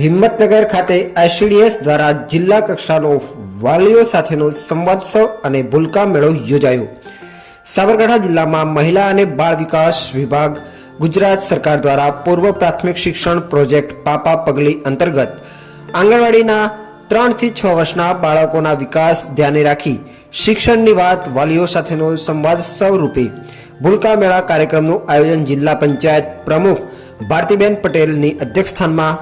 હિંમતનગર ખાતે આઈસીડીએસ દ્વારા જિલ્લા કક્ષાનો વાલીઓ સાથેનો સંવાદોત્સવ અને ભૂલકા મેળો યોજાયો. સાબરકાંઠા જિલ્લામાં મહિલા અને બાળ વિકાસ વિભાગ ગુજરાત સરકાર દ્વારા પૂર્વ પ્રાથમિક શિક્ષણ પ્રોજેક્ટ પાપા પગલી અંતર્ગત આંગણવાડીના ત્રણથી છ વર્ષના બાળકોના વિકાસ ધ્યાને રાખી શિક્ષણની વાત વાલીઓ સાથેનો સંવાદોત્સવ રૂપે ભૂલકા મેળા કાર્યક્રમનું આયોજન જિલ્લા પંચાયત પ્રમુખ ભારતીબેન પટેલની અધ્યક્ષસ્થાનમાં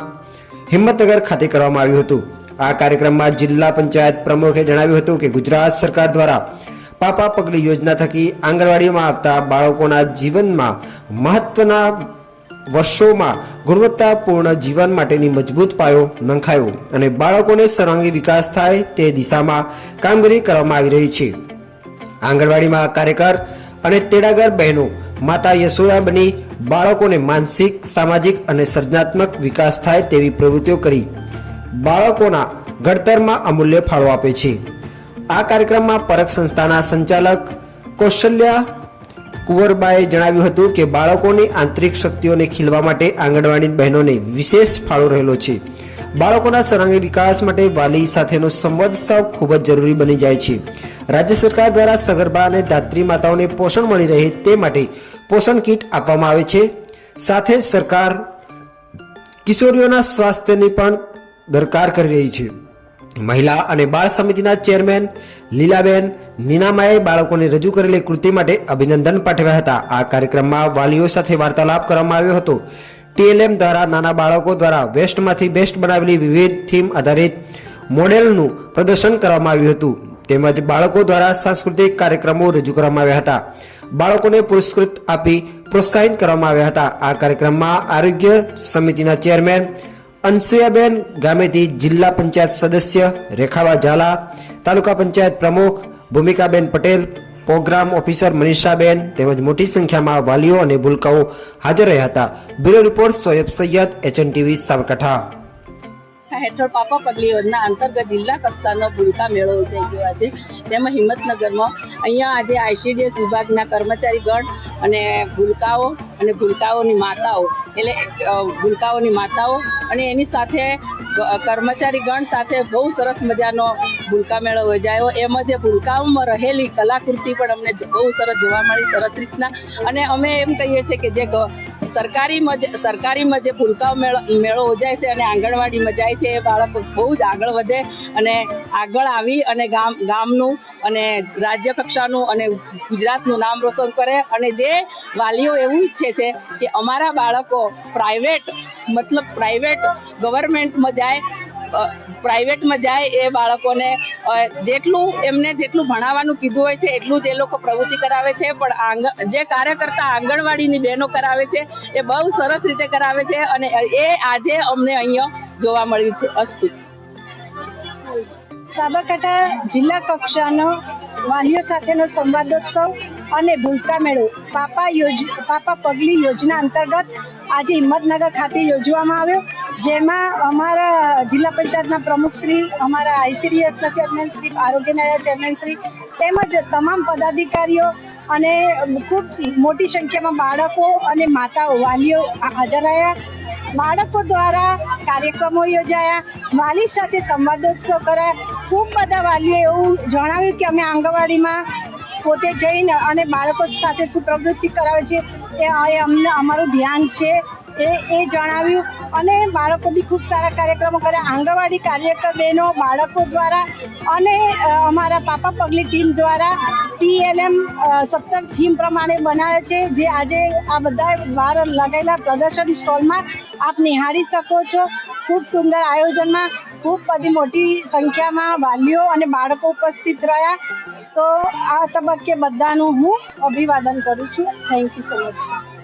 હિંમતનગર ખાતે કરવામાં આવ્યું હતું. આ કાર્યક્રમમાં જિલ્લા પંચાયત પ્રમુખે જણાવ્યું હતું કે ગુજરાત સરકાર દ્વારા પાપા પગલી યોજના થકી આંગણવાડીમાં આવતા બાળકોના જીવનમાં મહત્વના વર્ષોમાં ગુણવત્તાપૂર્ણ જીવન માટેની મજબૂત પાયો નંખાયો અને બાળકોને સર્વાંગી વિકાસ થાય તે દિશામાં કામગીરી કરવામાં આવી રહી છે. આંગણવાડીમાં કાર્યકર અને તેડાગર બહેનો માતા યશોદા બની બાળકોને માનસિક, સામાજિક અને સર્જનાત્મક વિકાસ થાય તેવી પ્રવૃત્તિઓ કરી. બાળકોના ઘડતરમાં અમૂલ્ય ફાળો આપે છે. આ કાર્યક્રમમાં પરખ સંસ્થાના સંચાલક કૌશલ્યા કુંવરબાએ જણાવ્યું હતું કે બાળકોની આંતરિક શક્તિઓને ખીલવા માટે આંગણવાડી બહેનોને વિશેષ ફાળો રહેલો છે. બાળકોના સર્વાંગી વિકાસ માટે વાલી સાથેનો સંવાદ સાવ ખૂબ જ જરૂરી બની જાય છે. રાજ્ય સરકાર દ્વારા સગર્ભા અને ધાત્રી માતાઓને પોષણ મળી રહે તે માટે પોષણ કીટ આપવામાં આવે છે. સાથે સરકાર કિશોરીઓના સ્વાસ્થ્યની પણ દરકાર કરી રહી છે. મહિલા અને બાળ સમિતિના ચેરમેન લીલાબેન નીનામાએ બાળકોને રજૂ કરેલી કૃતિ માટે અભિનંદન પાઠવ્યા હતા. આ કાર્યક્રમમાં વાલીઓ સાથે વાર્તાલાપ કરવામાં આવ્યો હતો. ટીએલએમ દ્વારા નાના બાળકો દ્વારા વેસ્ટમાંથી બેસ્ટ બનાવેલી વિવિધ થીમ આધારિત મોડેલનું પ્રદર્શન કરવામાં આવ્યું હતું. તેમજ બાળકો દ્વારા સાંસ્કૃતિક કાર્યક્રમો રજૂ કરવામાં આવ્યા હતા. બાળકોને પુરસ્કૃત આપી પ્રોત્સાહિત કરવામાં આવ્યા હતા. આ કાર્યક્રમમાં આરોગ્ય સમિતિના ચેરમેન અનસુયાબેન ગામેતી જિલ્લા પંચાયત સદસ્ય રેખાવા ઝાલા, તાલુકા પંચાયત પ્રમુખ ભૂમિકાબેન પટેલ, પ્રોગ્રામ ઓફિસર મનીષાબેન તેમજ મોટી સંખ્યામાં વાલીઓ અને ભૂલકાઓ હાજર રહ્યા હતા. Bureau report Shoaib Sayed, HN TV Sabarkantha હેઠળ પાપા પગલી યોજના અંતર્ગત જિલ્લા કક્ષાનો ભૂલકા મેળો યોજાઈ ગયો છે. તેમાં હિંમતનગરમાં અહીંયા આજે આઈસીડીએસ વિભાગના કર્મચારીગણ અને ભૂલકાઓ અને ભૂલકાઓની માતાઓ, એટલે ભૂલકાઓની માતાઓ અને એની સાથે કર્મચારીગણ સાથે બહુ સરસ મજાનો ભૂલકા મેળો યોજાયો. જ એ ભૂલકાઓમાં રહેલી કલાકૃતિ પણ અમને બહુ સરસ જોવા મળી સરસ રીતના. અને અમે એમ કહીએ છીએ કે જે સરકારીમાં જે સરકારીમાં જે ભૂલકાઓ મેળો મેળો યોજાય છે અને આંગણવાડીમાં જાય છે એ બાળકો બહુ જ આગળ વધે અને આગળ આવી અને ગામ ગામનું અને રાજ્ય કક્ષાનું અને ગુજરાતનું નામ રોશન કરે અને જે વાલીઓ એવું ઈચ્છે છે કે અમારા બાળકો પ્રાઇવેટ મતલબ પ્રાઇવેટ ગવર્મેન્ટમાં જાય પ્રાઇવેટમાં જાય એ બાળકોને જેટલું એમને જેટલું ભણાવવાનું કીધું હોય છે, એટલું જ એ લોકો પ્રવૃત્તિ કરાવે છે, પણ આંગણ જે કાર્ય કરતા આંગણવાડીની બહેનો કરાવે છે, એ બહુ સરસ રીતે કરાવે છે અને એ આજે અમને અહીંયા જોવા મળ્યું છે, અસ્તુ. સાબરકાંઠા જિલ્લા કક્ષાનો વાલીઓ સાથેનો સંવાદોત્સવ અને ભૂલકા મેળો પાપા યોજ, પાપા પગલી યોજના અંતર્ગત આજે હિંમતનગર ખાતે યોજવામાં આવ્યો, જેમાં અમારા જિલ્લા પંચાયતના પ્રમુખશ્રી અમારા આઈસીડીએસના ચેરમેન શ્રી આરોગ્યના ચેરમેન શ્રી તેમજ તમામ પદાધિકારીઓ અને ખૂબ મોટી સંખ્યામાં બાળકો અને માતાઓ, વાલીઓ હાજર રહ્યા. બાળકો દ્વારા કાર્યક્રમો યોજાયા. વાલી સાથે સંવાદોત્સવ કરાયા. ખૂબ બધા વાલીઓએ એવું જણાવ્યું કે અમે આંગણવાડીમાં પોતે જઈને અને બાળકો સાથે શું પ્રવૃત્તિ કરાવે છે. એ અમને અમારું ધ્યાન છે. એ એ જણાવ્યું. અને બાળકો બી ખૂબ સારા કાર્યક્રમો કર્યા. આંગણવાડી કાર્યકર બહેનો બાળકો દ્વારા અને અમારા પાપા પગલી ટીમ દ્વારા પીએલએમ સપ્તક થીમ પ્રમાણે બનાવે છે. જે આજે આ બધા બહાર લગાવેલા પ્રદર્શન સ્ટોલમાં આપ નિહાળી શકો છો. ખૂબ સુંદર આયોજનમાં ખૂબ બધી મોટી સંખ્યામાં વાલીઓ અને બાળકો ઉપસ્થિત રહ્યા. તો આ તબક્કે બધાનું હું અભિવાદન કરું છું. Thank you so much